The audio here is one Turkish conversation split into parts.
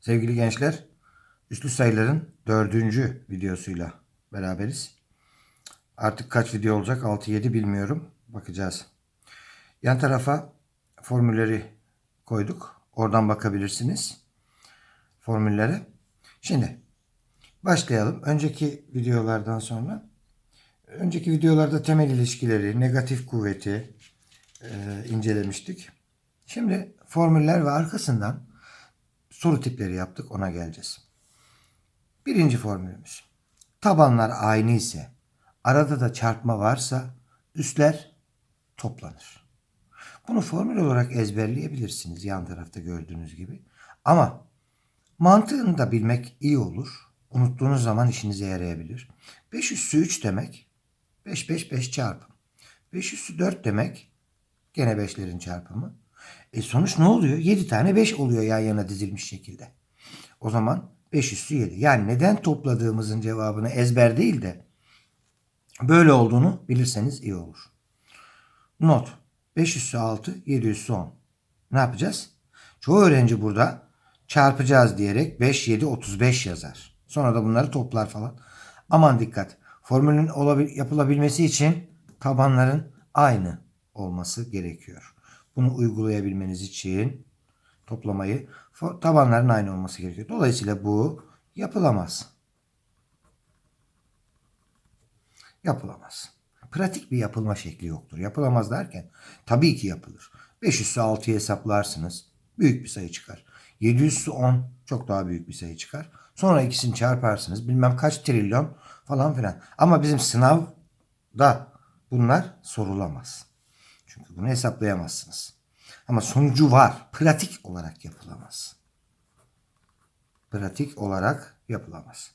Sevgili gençler, üslü sayıların dördüncü videosuyla beraberiz. Artık kaç video olacak? 6-7 bilmiyorum. Bakacağız. Yan tarafa formülleri koyduk. Oradan bakabilirsiniz. Formüllere. Şimdi başlayalım. Önceki videolardan sonra önceki videolarda temel ilişkileri, negatif kuvveti e, incelemiştik. Şimdi formüller ve arkasından soru tipleri yaptık. Ona geleceğiz. Birinci formülümüz. Tabanlar aynı ise arada da çarpma varsa üstler toplanır. Bunu formül olarak ezberleyebilirsiniz yan tarafta gördüğünüz gibi. Ama mantığını da bilmek iyi olur. Unuttuğunuz zaman işinize yarayabilir. 5 üssü 3 demek 5 5 5 çarpım. 5 üssü 4 demek gene 5'lerin çarpımı. E sonuç ne oluyor? 7 tane 5 oluyor yan yana dizilmiş şekilde. O zaman 5 üssü 7. Yani neden topladığımızın cevabını ezber değil de böyle olduğunu bilirseniz iyi olur. Not. 5 üssü 6, 7 üssü 10. Ne yapacağız? Çoğu öğrenci burada çarpacağız diyerek 5, 7, 35 yazar. Sonra da bunları toplar falan. Aman dikkat. Formülün yapılabilmesi için tabanların aynı olması gerekiyor. Bunu uygulayabilmeniz için toplamayı tabanların aynı olması gerekiyor. Dolayısıyla bu yapılamaz. Yapılamaz. Pratik bir yapılma şekli yoktur. Yapılamaz derken tabii ki yapılır. 5 üssü 6'yı hesaplarsınız. Büyük bir sayı çıkar. 7 üssü 10 çok daha büyük bir sayı çıkar. Sonra ikisini çarparsınız. Bilmem kaç trilyon falan filan. Ama bizim sınavda bunlar sorulamaz. Çünkü bunu hesaplayamazsınız. Ama sonucu var. Pratik olarak yapılamaz. Pratik olarak yapılamaz.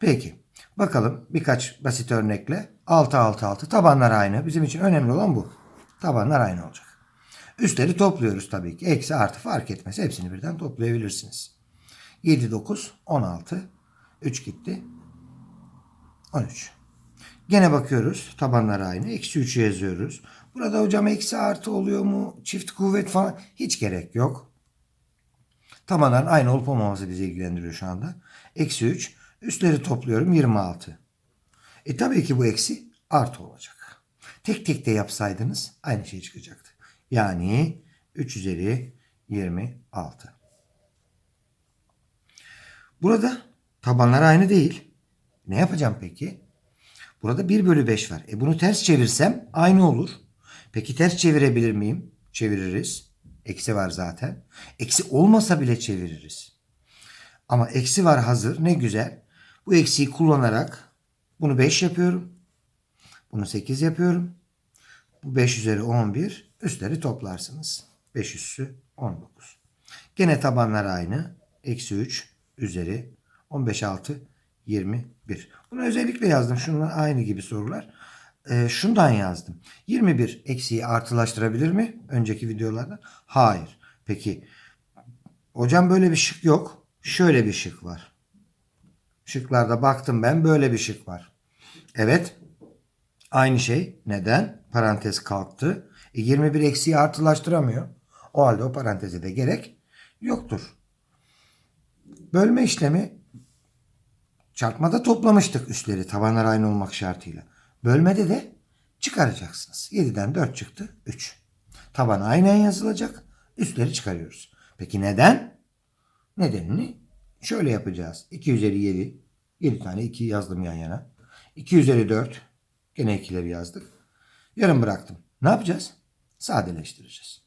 Peki. Bakalım birkaç basit örnekle. 6 6 6 tabanlar aynı. Bizim için önemli olan bu. Tabanlar aynı olacak. Üstleri topluyoruz tabii ki. Eksi artı fark etmez. Hepsini birden toplayabilirsiniz. 7 9 16 3 gitti. 13. Gene bakıyoruz. Tabanlar aynı. Eksi 3'ü yazıyoruz. Burada hocam eksi artı oluyor mu? Çift kuvvet falan. Hiç gerek yok. Tabanların aynı olup olmaması bizi ilgilendiriyor şu anda. Eksi 3. Üstleri topluyorum 26. E tabii ki bu eksi artı olacak. Tek tek de yapsaydınız aynı şey çıkacaktı. Yani 3 üzeri 26. Burada tabanlar aynı değil. Ne yapacağım peki? Burada 1 bölü 5 var. E bunu ters çevirsem aynı olur. Peki ters çevirebilir miyim? Çeviririz. Eksi var zaten. Eksi olmasa bile çeviririz. Ama eksi var hazır. Ne güzel. Bu eksiyi kullanarak bunu 5 yapıyorum. Bunu 8 yapıyorum. Bu 5 üzeri 11. Üstleri toplarsınız. 5 üssü 19. Gene tabanlar aynı. Eksi 3 üzeri 15 6 21. Bunu özellikle yazdım. Şunlar aynı gibi sorular. Ee, şundan yazdım. 21 eksiği artılaştırabilir mi? Önceki videolarda. Hayır. Peki hocam böyle bir şık yok. Şöyle bir şık var. Şıklarda baktım ben böyle bir şık var. Evet. Aynı şey. Neden? Parantez kalktı. E, 21 eksiği artılaştıramıyor. O halde o paranteze de gerek yoktur. Bölme işlemi çarpmada toplamıştık üstleri tabanlar aynı olmak şartıyla. Bölmede de çıkaracaksınız. 7'den 4 çıktı 3. Taban aynen yazılacak. Üstleri çıkarıyoruz. Peki neden? Nedenini şöyle yapacağız. 2 üzeri 7. 7 tane 2 yazdım yan yana. 2 üzeri 4. Gene 2'leri yazdık. Yarım bıraktım. Ne yapacağız? Sadeleştireceğiz.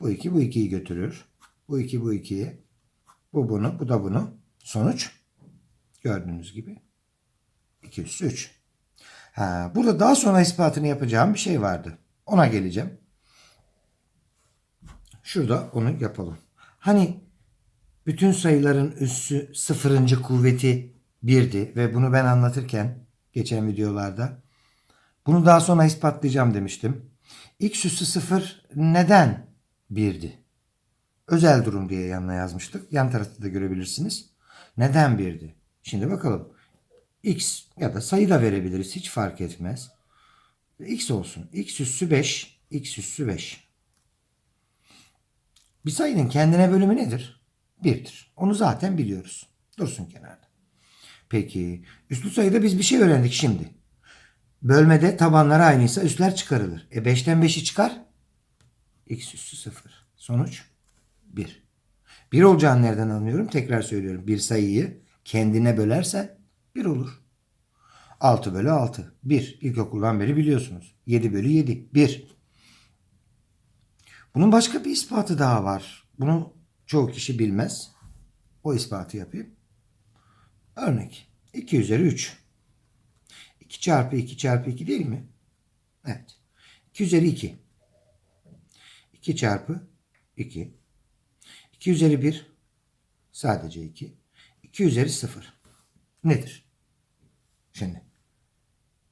Bu 2 bu 2'yi götürür. Bu 2 bu 2'yi. Bu bunu bu da bunu. Sonuç gördüğünüz gibi 2 üssü 3. Ha, burada daha sonra ispatını yapacağım bir şey vardı. Ona geleceğim. Şurada onu yapalım. Hani bütün sayıların üssü sıfırıncı kuvveti birdi ve bunu ben anlatırken geçen videolarda bunu daha sonra ispatlayacağım demiştim. X üssü sıfır neden birdi? Özel durum diye yanına yazmıştık. Yan tarafta da görebilirsiniz. Neden birdi? Şimdi bakalım. X ya da sayı da verebiliriz. Hiç fark etmez. X olsun. X üssü 5. X üssü 5. Bir sayının kendine bölümü nedir? 1'dir. Onu zaten biliyoruz. Dursun kenarda. Peki üstlü sayıda biz bir şey öğrendik şimdi. Bölmede tabanlar aynıysa üstler çıkarılır. E 5'ten 5'i çıkar. X üssü 0. Sonuç 1. 1 olacağını nereden anlıyorum? Tekrar söylüyorum. Bir sayıyı kendine bölersen 1 olur. 6 bölü 6. 1. İlkokuldan beri biliyorsunuz. 7 bölü 7. 1. Bunun başka bir ispatı daha var. Bunu çoğu kişi bilmez. O ispatı yapayım. Örnek. 2 üzeri 3. 2 çarpı 2 çarpı 2 değil mi? Evet. 2 üzeri 2. 2 çarpı 2. 2 üzeri 1. Sadece 2. 2 üzeri 0. Nedir? Şimdi.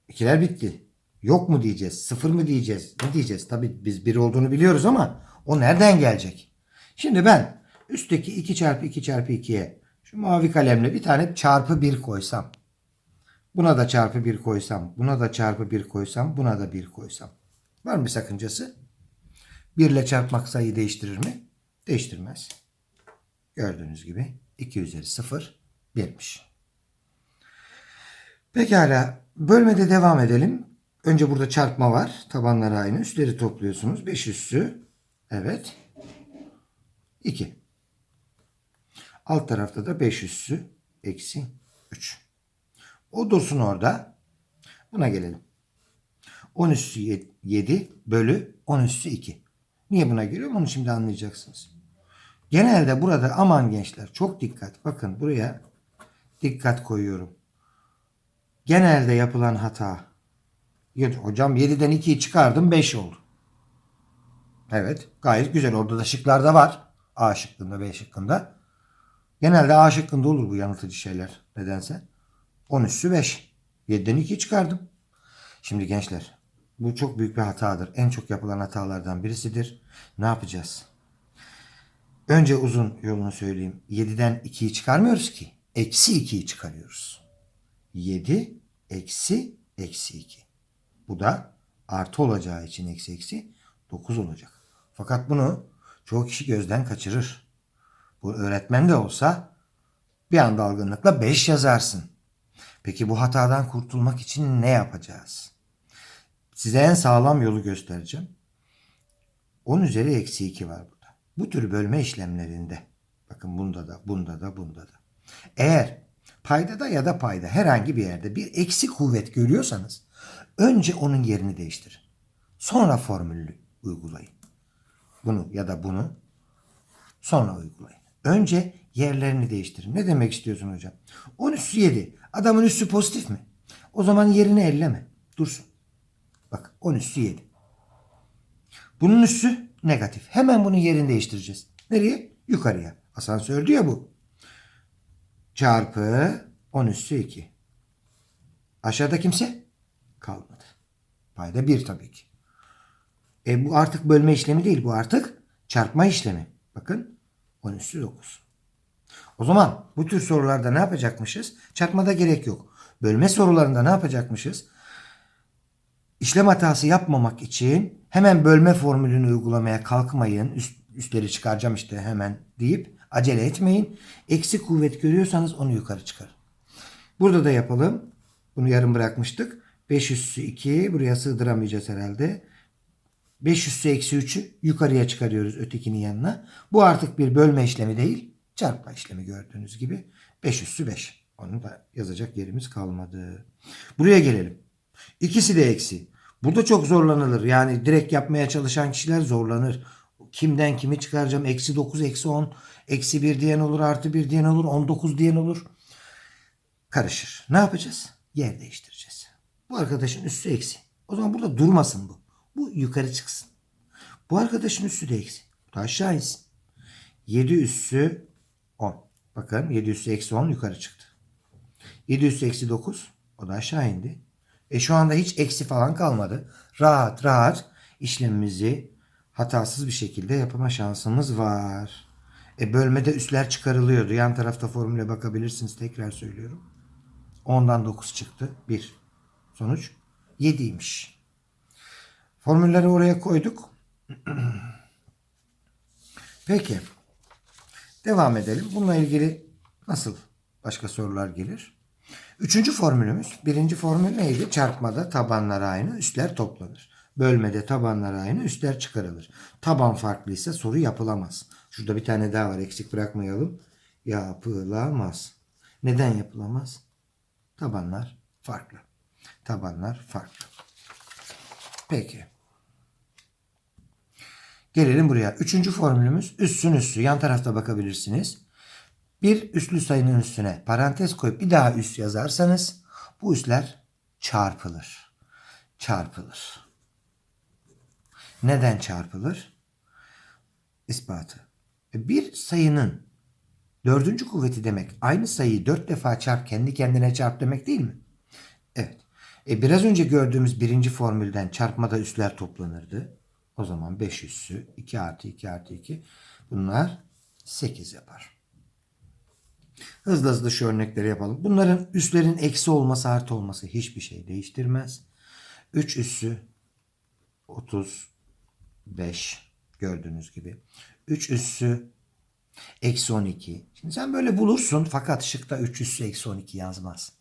İkiler bitti. Yok mu diyeceğiz? Sıfır mı diyeceğiz? Ne diyeceğiz? Tabii biz bir olduğunu biliyoruz ama o nereden gelecek? Şimdi ben üstteki 2 çarpı 2 çarpı 2'ye şu mavi kalemle bir tane çarpı 1 koysam. Buna da çarpı 1 koysam. Buna da çarpı 1 koysam. Buna da 1 koysam. Var mı sakıncası? 1 ile çarpmak sayıyı değiştirir mi? Değiştirmez. Gördüğünüz gibi 2 üzeri 0 1'miş. Pekala. Bölmede devam edelim. Önce burada çarpma var. Tabanlar aynı. Üstleri topluyorsunuz. 5 üssü. Evet. 2. Alt tarafta da 5 üssü. Eksi 3. O dursun orada. Buna gelelim. 10 üssü 7 bölü 10 üssü 2. Niye buna geliyorum onu şimdi anlayacaksınız. Genelde burada aman gençler çok dikkat. Bakın buraya dikkat koyuyorum. Genelde yapılan hata. Ya Hocam 7'den 2'yi çıkardım 5 oldu. Evet gayet güzel. Orada da şıklarda var. A şıkkında B şıkkında. Genelde A şıkkında olur bu yanıltıcı şeyler. Nedense. 10 üssü 5. 7'den 2'yi çıkardım. Şimdi gençler bu çok büyük bir hatadır. En çok yapılan hatalardan birisidir. Ne yapacağız? Önce uzun yolunu söyleyeyim. 7'den 2'yi çıkarmıyoruz ki. Eksi 2'yi çıkarıyoruz. 7 eksi eksi 2. Bu da artı olacağı için eksi eksi 9 olacak. Fakat bunu çoğu kişi gözden kaçırır. Bu öğretmen de olsa bir an dalgınlıkla 5 yazarsın. Peki bu hatadan kurtulmak için ne yapacağız? Size en sağlam yolu göstereceğim. 10 üzeri eksi 2 var. Bu tür bölme işlemlerinde bakın bunda da bunda da bunda da. Eğer paydada ya da payda herhangi bir yerde bir eksi kuvvet görüyorsanız önce onun yerini değiştirin. Sonra formülü uygulayın. Bunu ya da bunu sonra uygulayın. Önce yerlerini değiştirin. Ne demek istiyorsun hocam? 10 üssü 7. Adamın üssü pozitif mi? O zaman yerini elleme. Dursun. Bak 10 üssü 7. Bunun üssü negatif. Hemen bunun yerini değiştireceğiz. Nereye? Yukarıya. Asansör diyor bu. Çarpı 10 üssü 2. Aşağıda kimse? Kalmadı. Payda 1 tabii ki. E bu artık bölme işlemi değil. Bu artık çarpma işlemi. Bakın 10 üssü 9. O zaman bu tür sorularda ne yapacakmışız? Çarpmada gerek yok. Bölme sorularında ne yapacakmışız? İşlem hatası yapmamak için hemen bölme formülünü uygulamaya kalkmayın. Üst, üstleri çıkaracağım işte hemen deyip acele etmeyin. Eksi kuvvet görüyorsanız onu yukarı çıkarın. Burada da yapalım. Bunu yarım bırakmıştık. 5 üssü 2 buraya sığdıramayacağız herhalde. 5 üssü eksi 3'ü yukarıya çıkarıyoruz ötekinin yanına. Bu artık bir bölme işlemi değil. Çarpma işlemi gördüğünüz gibi. 5 üssü 5. Onu da yazacak yerimiz kalmadı. Buraya gelelim. İkisi de eksi. Burada çok zorlanılır. Yani direkt yapmaya çalışan kişiler zorlanır. Kimden kimi çıkaracağım? Eksi 9, eksi 10, eksi 1 diyen olur, artı 1 diyen olur, 19 diyen olur. Karışır. Ne yapacağız? Yer değiştireceğiz. Bu arkadaşın üssü eksi. O zaman burada durmasın bu. Bu yukarı çıksın. Bu arkadaşın üssü de eksi. Bu da aşağı insin. 7 üssü 10. Bakın 7 üssü eksi 10 yukarı çıktı. 7 üssü eksi 9. O da aşağı indi. E şu anda hiç eksi falan kalmadı. Rahat rahat işlemimizi hatasız bir şekilde yapma şansımız var. E bölmede üsler çıkarılıyordu. Yan tarafta formüle bakabilirsiniz. Tekrar söylüyorum. 10'dan 9 çıktı. 1. Sonuç 7'ymiş. Formülleri oraya koyduk. Peki. Devam edelim. Bununla ilgili nasıl başka sorular gelir? Üçüncü formülümüz. Birinci formül neydi? Çarpmada tabanlar aynı, üstler toplanır. Bölmede tabanlar aynı, üstler çıkarılır. Taban farklıysa soru yapılamaz. Şurada bir tane daha var. Eksik bırakmayalım. Yapılamaz. Neden yapılamaz? Tabanlar farklı. Tabanlar farklı. Peki. Gelelim buraya. Üçüncü formülümüz üssün üssü. Yan tarafta bakabilirsiniz. Bir üslü sayının üstüne parantez koyup bir daha üs yazarsanız bu üsler çarpılır. Çarpılır. Neden çarpılır? İspatı. E, Bir sayının dördüncü kuvveti demek aynı sayıyı dört defa çarp kendi kendine çarp demek değil mi? Evet. E biraz önce gördüğümüz birinci formülden çarpmada üsler toplanırdı. O zaman 5 üssü 2 artı 2 artı 2 bunlar 8 yapar. Hızlı hızlı şu örnekleri yapalım. Bunların üslerin eksi olması artı olması hiçbir şey değiştirmez. 3 üssü 35 gördüğünüz gibi. 3 üssü eksi 12. Şimdi sen böyle bulursun fakat şıkta 3 üssü eksi 12 yazmaz.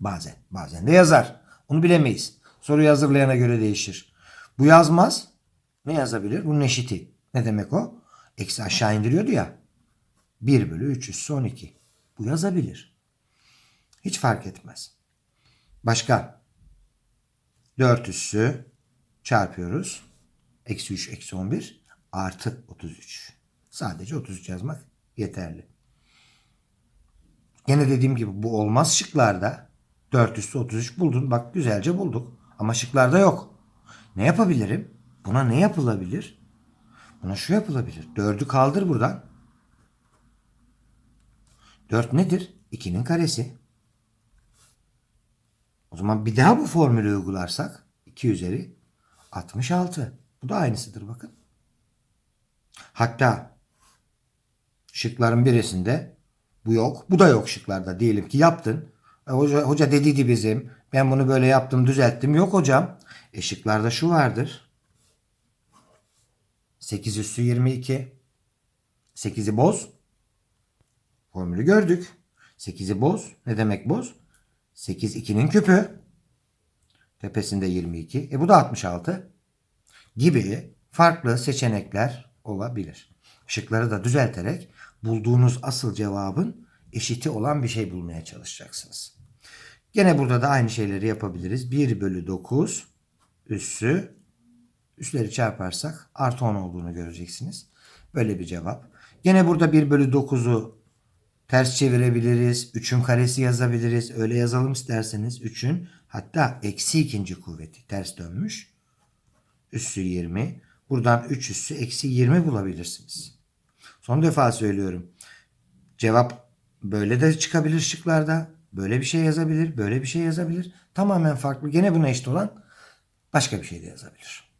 Bazen. Bazen de yazar. Onu bilemeyiz. Soruyu hazırlayana göre değişir. Bu yazmaz. Ne yazabilir? Bunun eşiti. Ne demek o? Eksi aşağı indiriyordu ya. 1 bölü 3 üssü 12. Bu yazabilir. Hiç fark etmez. Başka? 4 üssü çarpıyoruz. Eksi 3 eksi 11 artı 33. Sadece 33 yazmak yeterli. Gene dediğim gibi bu olmaz şıklarda. 4 üstü 33 buldun. Bak güzelce bulduk. Ama şıklarda yok. Ne yapabilirim? Buna ne yapılabilir? Buna şu yapılabilir. 4'ü kaldır buradan. 4 nedir? 2'nin karesi. O zaman bir daha bu formülü uygularsak 2 üzeri 66. Bu da aynısıdır bakın. Hatta şıkların birisinde bu yok. Bu da yok şıklarda. Diyelim ki yaptın. E, hoca, hoca dediydi bizim. Ben bunu böyle yaptım düzelttim. Yok hocam. E şıklarda şu vardır. 8 üssü 22. 8'i boz. Formülü gördük. 8'i boz. Ne demek boz? 8 2'nin küpü. Tepesinde 22. E bu da 66. Gibi farklı seçenekler olabilir. Şıkları da düzelterek bulduğunuz asıl cevabın eşiti olan bir şey bulmaya çalışacaksınız. Gene burada da aynı şeyleri yapabiliriz. 1 bölü 9 üssü üsleri çarparsak artı 10 olduğunu göreceksiniz. Böyle bir cevap. Gene burada 1 bölü 9'u ters çevirebiliriz. 3'ün karesi yazabiliriz. Öyle yazalım isterseniz. 3'ün hatta eksi ikinci kuvveti ters dönmüş. Üssü 20. Buradan 3 üssü eksi 20 bulabilirsiniz. Son defa söylüyorum. Cevap böyle de çıkabilir şıklarda. Böyle bir şey yazabilir. Böyle bir şey yazabilir. Tamamen farklı. Gene buna eşit olan başka bir şey de yazabilir.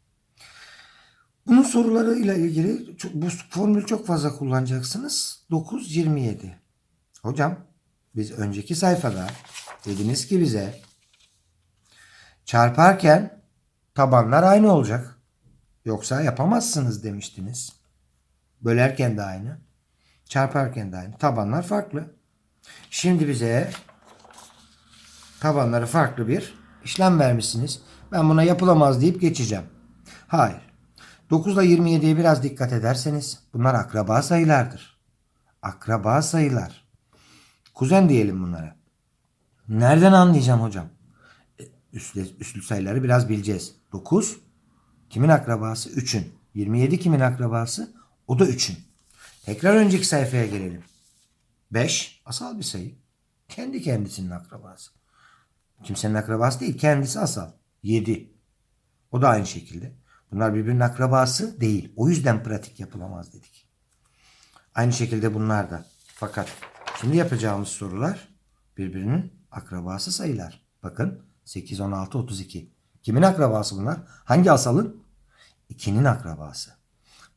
Bunun sorularıyla ilgili bu formülü çok fazla kullanacaksınız. 9-27. Hocam biz önceki sayfada dediniz ki bize çarparken tabanlar aynı olacak. Yoksa yapamazsınız demiştiniz. Bölerken de aynı. Çarparken de aynı. Tabanlar farklı. Şimdi bize tabanları farklı bir işlem vermişsiniz. Ben buna yapılamaz deyip geçeceğim. Hayır. 9 ile 27'ye biraz dikkat ederseniz bunlar akraba sayılardır. Akraba sayılar. Kuzen diyelim bunlara. Nereden anlayacağım hocam? E, Üslü, üslü sayıları biraz bileceğiz. 9 kimin akrabası? 3'ün. 27 kimin akrabası? O da 3'ün. Tekrar önceki sayfaya gelelim. 5 asal bir sayı. Kendi kendisinin akrabası. Kimsenin akrabası değil. Kendisi asal. 7. O da aynı şekilde. Bunlar birbirinin akrabası değil. O yüzden pratik yapılamaz dedik. Aynı şekilde bunlar da. Fakat şimdi yapacağımız sorular birbirinin akrabası sayılar. Bakın 8, 16, 32. Kimin akrabası bunlar? Hangi asalın? 2'nin akrabası.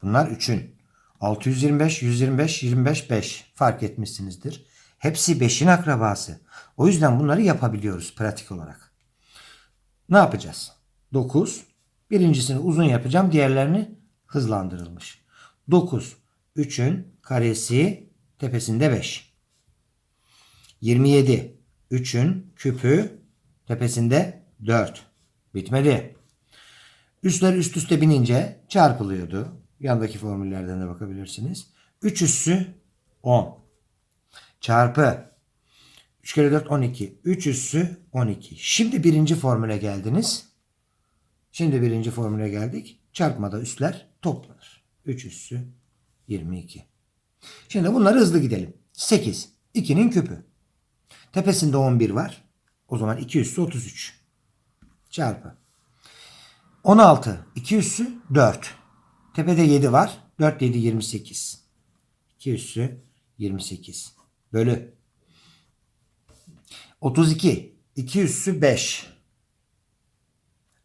Bunlar 3'ün. 625, 125, 25, 5 fark etmişsinizdir. Hepsi 5'in akrabası. O yüzden bunları yapabiliyoruz pratik olarak. Ne yapacağız? 9. Birincisini uzun yapacağım. Diğerlerini hızlandırılmış. 9. 3'ün karesi tepesinde 5. 27. 3'ün küpü tepesinde 4. Bitmedi. Üstler üst üste binince çarpılıyordu. Yandaki formüllerden de bakabilirsiniz. 3 üssü 10. Çarpı 3 kere 4 12. 3 üssü 12. Şimdi birinci formüle geldiniz. Şimdi birinci formüle geldik. Çarpmada üstler toplanır. 3 üssü 22. Şimdi bunları hızlı gidelim. 8. 2'nin küpü. Tepesinde 11 var. O zaman 2 üssü 33. Çarpı. 16. 2 üssü 4. Tepede 7 var. 4 7 28. 2 üssü 28. Bölü. 32. 2 üssü 5.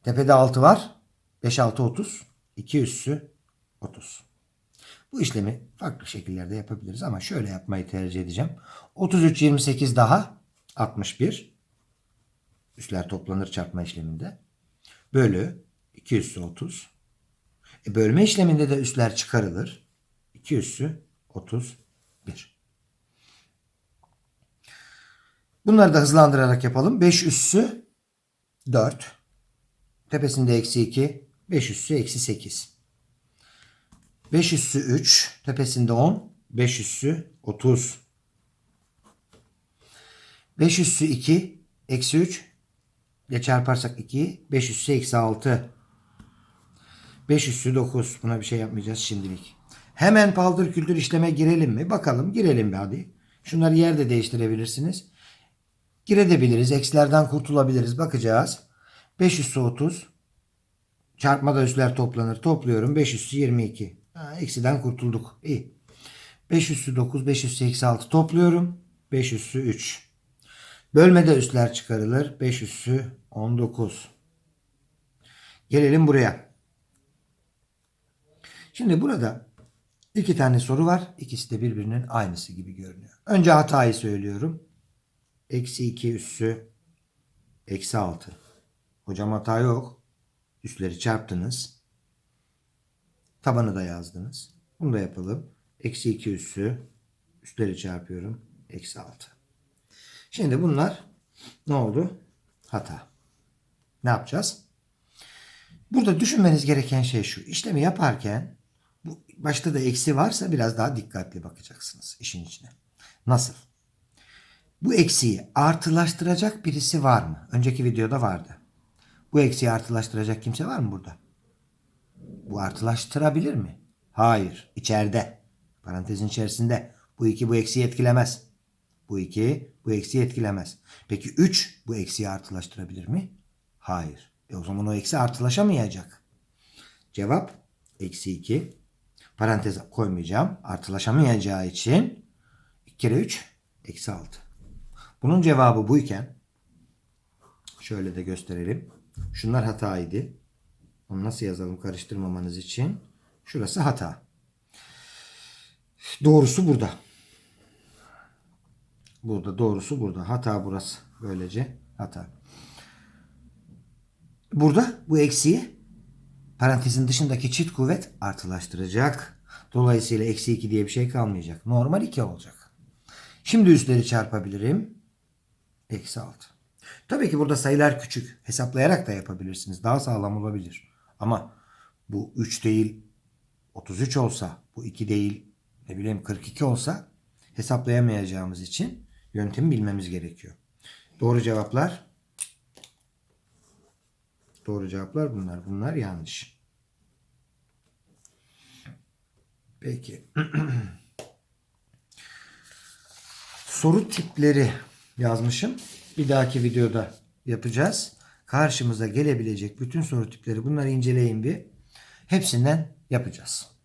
Tepede 6 var. 5 6 30. 2 üssü 30. Bu işlemi farklı şekillerde yapabiliriz ama şöyle yapmayı tercih edeceğim. 33 28 daha 61. Üstler toplanır çarpma işleminde. Bölü 2 üssü 30. E, bölme işleminde de üstler çıkarılır. 2 üssü 31. Bunları da hızlandırarak yapalım. 5 üssü 4. Tepesinde eksi 2. 5 üssü eksi 8. 5 üssü 3. Tepesinde 10. 5 üssü 30. 5 üssü 2. Eksi 3. ile çarparsak 2. 5 üssü eksi 6. 5 üssü 9. Buna bir şey yapmayacağız şimdilik. Hemen paldır küldür işleme girelim mi? Bakalım girelim bir hadi. Şunları yerde değiştirebilirsiniz. Girebiliriz. Eksilerden kurtulabiliriz. Bakacağız. 5 üssü 30. Çarpmada üsler toplanır. Topluyorum. 5 üssü 22. Ha, eksiden kurtulduk. İyi. 5 üssü 9. 5 üssü eksi 6 topluyorum. 5 üssü 3. Bölmede üsler çıkarılır. 5 üssü 19. Gelelim buraya. Şimdi burada iki tane soru var. İkisi de birbirinin aynısı gibi görünüyor. Önce hatayı söylüyorum. Eksi 2 üssü eksi 6. Hocam hata yok. Üstleri çarptınız. Tabanı da yazdınız. Bunu da yapalım. Eksi 2 üssü üstleri çarpıyorum. Eksi 6. Şimdi bunlar ne oldu? Hata. Ne yapacağız? Burada düşünmeniz gereken şey şu. İşlemi yaparken bu başta da eksi varsa biraz daha dikkatli bakacaksınız işin içine. Nasıl? Bu eksiyi artılaştıracak birisi var mı? Önceki videoda vardı. Bu eksiyi artılaştıracak kimse var mı burada? Bu artılaştırabilir mi? Hayır. İçeride. Parantezin içerisinde. Bu iki bu eksiyi etkilemez. Bu iki bu eksiyi etkilemez. Peki 3 bu eksiyi artılaştırabilir mi? Hayır. E o zaman o eksi artılaşamayacak. Cevap eksi 2. Parantez koymayacağım. Artılaşamayacağı için 2 kere 3 eksi 6. Bunun cevabı buyken şöyle de gösterelim. Şunlar hataydı. Onu nasıl yazalım karıştırmamanız için? Şurası hata. Doğrusu burada. Burada doğrusu burada. Hata burası. Böylece hata. Burada bu eksiği parantezin dışındaki çift kuvvet artılaştıracak. Dolayısıyla eksi 2 diye bir şey kalmayacak. Normal 2 olacak. Şimdi üstleri çarpabilirim. Eksi 6. Tabii ki burada sayılar küçük. Hesaplayarak da yapabilirsiniz. Daha sağlam olabilir. Ama bu 3 değil 33 olsa, bu 2 değil ne bileyim 42 olsa hesaplayamayacağımız için yöntemi bilmemiz gerekiyor. Doğru cevaplar Doğru cevaplar bunlar. Bunlar yanlış. Peki. Soru tipleri yazmışım. Bir dahaki videoda yapacağız. Karşımıza gelebilecek bütün soru tipleri bunları inceleyin bir. Hepsinden yapacağız.